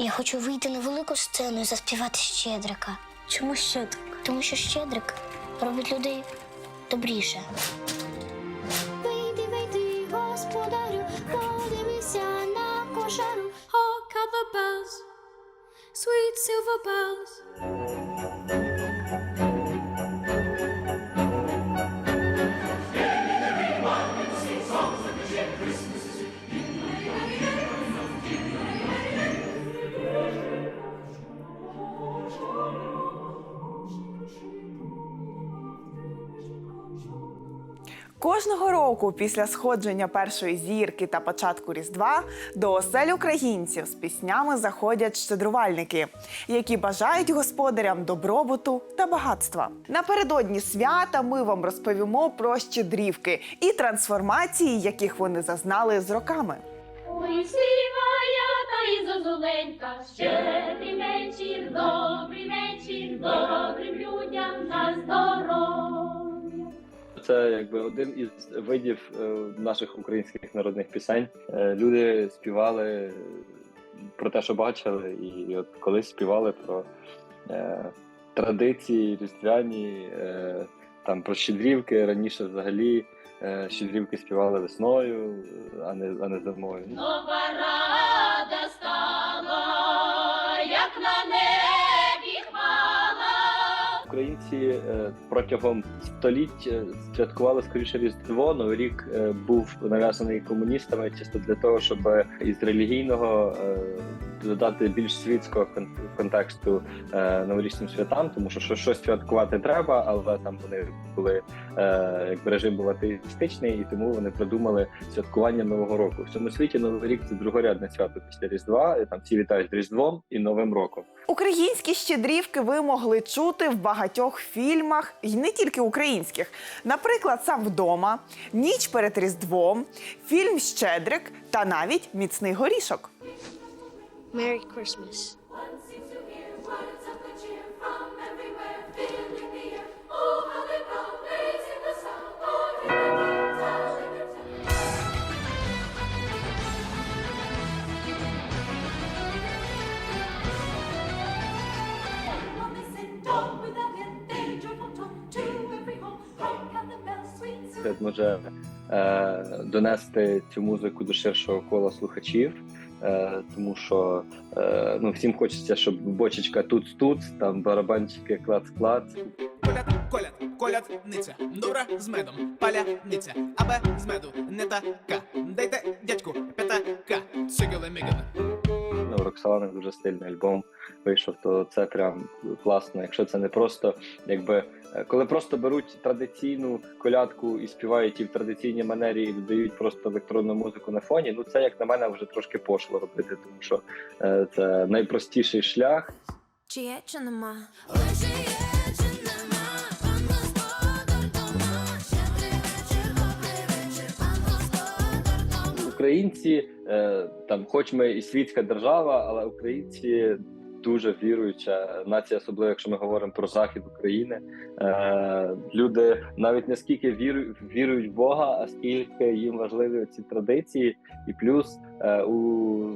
Я хочу вийти на велику сцену і заспівати Щедрика. Чому щедрик? Тому що Щедрик робить людей добріше. Вийди, вийди, господарю, подивися на кошару. Oh, at the bells, sweet silver bells. Кожного року після сходження першої зірки та початку Різдва до осель українців з піснями заходять щедрувальники, які бажають господарям добробуту та багатства. Напередодні свята ми вам розповімо про щедрівки і трансформації, яких вони зазнали з роками. Ой, співає та вечір, добрий вечір, добрим людям Це якби один із видів е, наших українських народних пісень. Е, Люди співали про те, що бачили, і от колись співали про е, традиції різдвяні, там про щедрівки. Раніше взагалі щедрівки співали весною, а не, а не зимою. Українці е, протягом століть святкували скоріше Різдво. Новий рік е, був нав'язаний комуністами чисто для того, щоб із релігійного е, додати більш світського контексту е, новорічним святам, тому що що- щось святкувати треба, але там вони були е, якби режим був атеїстичний, і тому вони придумали святкування Нового року. В цьому світі Новий рік це другорядне свято після Різдва. І там всі вітають Різдвом і Новим роком. Українські щедрівки ви могли чути в багатьох фільмах, і не тільки українських. Наприклад, сам вдома, ніч перед Різдвом, фільм Щедрик та навіть міцний горішок. Merry Christmas. Oh, може е, донести цю музику до ширшого кола слухачів, е, тому що е, ну, всім хочеться, щоб бочечка тут-тут, там барабанчики клац-клац. Коляд, коляд, колядниця, добра з медом, паляниця, абе з меду не така. Дайте дядьку п'ятака, цигали мигали. Роксолани дуже стильний альбом вийшов, то це прям класно. Якщо це не просто, якби е, коли просто беруть традиційну колядку і співають її в традиційній манері і додають просто електронну музику на фоні. Ну це як на мене вже трошки пошло робити, тому що е, це найпростіший шлях. Чи є, чи нема? Українці, е, там, хоч ми і світська держава, але українці дуже віруюча нація, особливо якщо ми говоримо про захід України. Е, люди навіть не скільки вірують вірують в Бога, а скільки їм важливі ці традиції, і плюс е, у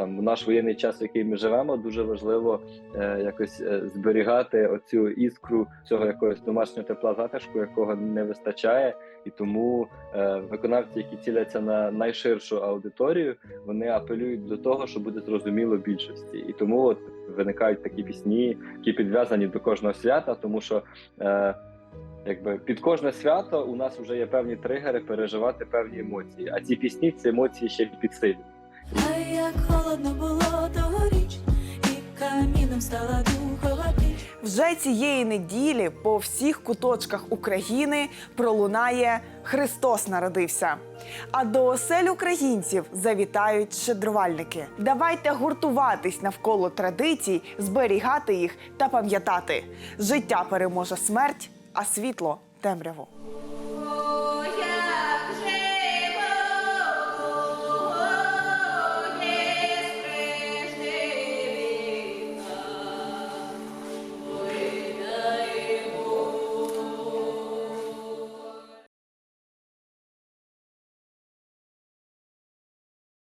там в наш воєнний час, в який ми живемо, дуже важливо е, якось е, зберігати оцю іскру цього якогось домашнього тепла затишку, якого не вистачає, і тому е, виконавці, які ціляться на найширшу аудиторію, вони апелюють до того, що буде зрозуміло більшості, і тому от виникають такі пісні, які підв'язані до кожного свята, тому що. Е, Якби під кожне свято у нас вже є певні тригери переживати певні емоції, а ці пісні ці емоції ще підсилюють. Холодно було тогоріч, і каміном стала духова піч. Вже цієї неділі по всіх куточках України пролунає Христос народився. А до осель українців завітають щедрувальники. Давайте гуртуватись навколо традицій, зберігати їх та пам'ятати. Життя переможе смерть, а світло темряву.